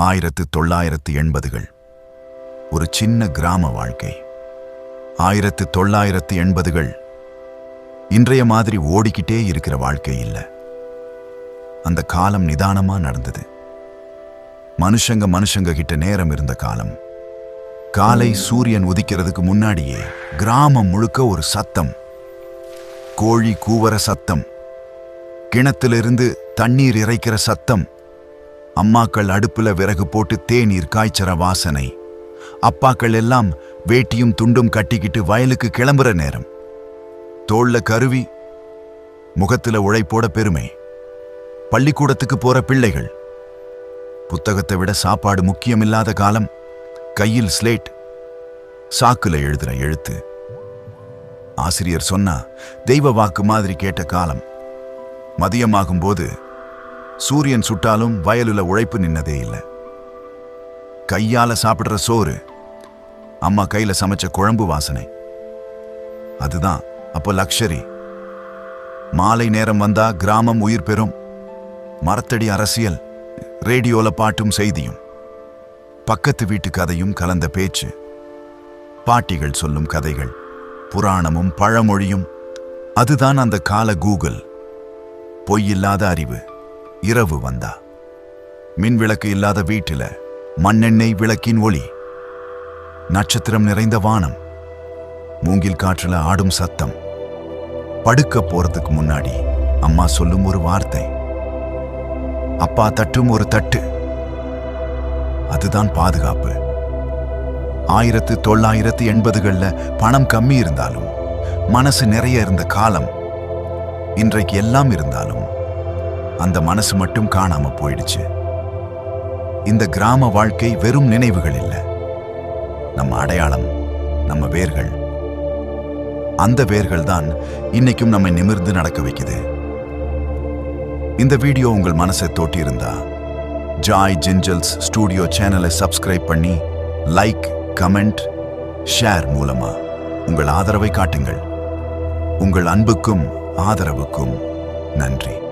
ஆயிரத்து தொள்ளாயிரத்து எண்பதுகள். ஒரு சின்ன கிராம வாழ்க்கை. ஆயிரத்து தொள்ளாயிரத்து எண்பதுகள் இன்றைய மாதிரி ஓடிக்கிட்டே இருக்கிற வாழ்க்கை இல்ல. அந்த காலம் நிதானமா நடந்தது. மனுஷங்க மனுஷங்க கிட்ட நேரம் இருந்த காலம். காலை சூரியன் உதிக்கிறதுக்கு முன்னாடியே கிராமம் முழுக்க ஒரு சத்தம். கோழி கூவற சத்தம். கிணத்திலிருந்து தண்ணீர் இறைக்கிற சத்தம். அம்மாக்கள் அடுப்புல விறகு போட்டு தேநீர் காய்ச்சற வாசனை. அப்பாக்கள் எல்லாம் வேட்டியும் துண்டும் கட்டிக்கிட்டு வயலுக்கு கிளம்புற நேரம். தோள்ல கருவி முகத்துல உழைப்போட பெருமை. பள்ளிக்கூடத்துக்கு போற பிள்ளைகள். புத்தகத்தை விட சாப்பாடு முக்கியமில்லாத காலம். கையில் ஸ்லேட் சாக்குல எழுதுற எழுத்து. ஆசிரியர் சொன்னா தெய்வ வாக்கு மாதிரி கேட்ட காலம். மதியமாகும்போது சூரியன் சுட்டாலும் வயலுல உழைப்பு நின்னதே இல்லை. கையால சாப்பிடுற சோறு அம்மா கையில சமைச்ச குழம்பு வாசனை. அதுதான் அப்போ லக்ஷரி. மாலை நேரம் வந்தா கிராமம் உயிர் பெறும். மரத்தடி அரசியல் ரேடியோல பாட்டும் செய்தியும். பக்கத்து வீட்டு கதையும் கலந்த பேச்சு. பாட்டிகள் சொல்லும் கதைகள் புராணமும் பழமொழியும். அதுதான் அந்த கால கூகுள். பொய்யில்லாத அறிவு. இரவு வந்தா. மின் விளக்கு இல்லாத வீட்டில மண்ணெண்ணெய் விளக்கின் ஒளி. நட்சத்திரம் நிறைந்த வானம். மூங்கில் காற்றுல ஆடும் சத்தம். படுக்க போறதுக்கு முன்னாடி அம்மா சொல்லும் ஒரு வார்த்தை. அப்பா தட்டும் ஒரு தட்டு. அதுதான் பாதுகாப்பு. ஆயிரத்து தொள்ளாயிரத்து எண்பதுகள்ல பணம் கம்மி இருந்தாலும் மனசு நிறைய இருந்த காலம் இன்றைக்கு எல்லாம் இருந்தாலும் அந்த மனசு மட்டும் காணாம போயிடுச்சு. இந்த கிராம வாழ்க்கை வெறும் நினைவுகள் இல்ல. நம்ம அடையாளம் நம்ம வேர்கள். அந்த வேர்கள் தான் இன்னைக்கும் நம்மை நிமிர்ந்து நடக்க வைக்குது. இந்த வீடியோ உங்கள் மனசை தோட்டியிருந்தா ஜாய் ஜிஞ்சல்ஸ் ஸ்டூடியோ சேனலை சப்ஸ்கிரைப் பண்ணி லைக் கமெண்ட் ஷேர் மூலமா உங்கள் ஆதரவை காட்டுங்கள். உங்கள் அன்புக்கும் ஆதரவுக்கும் நன்றி.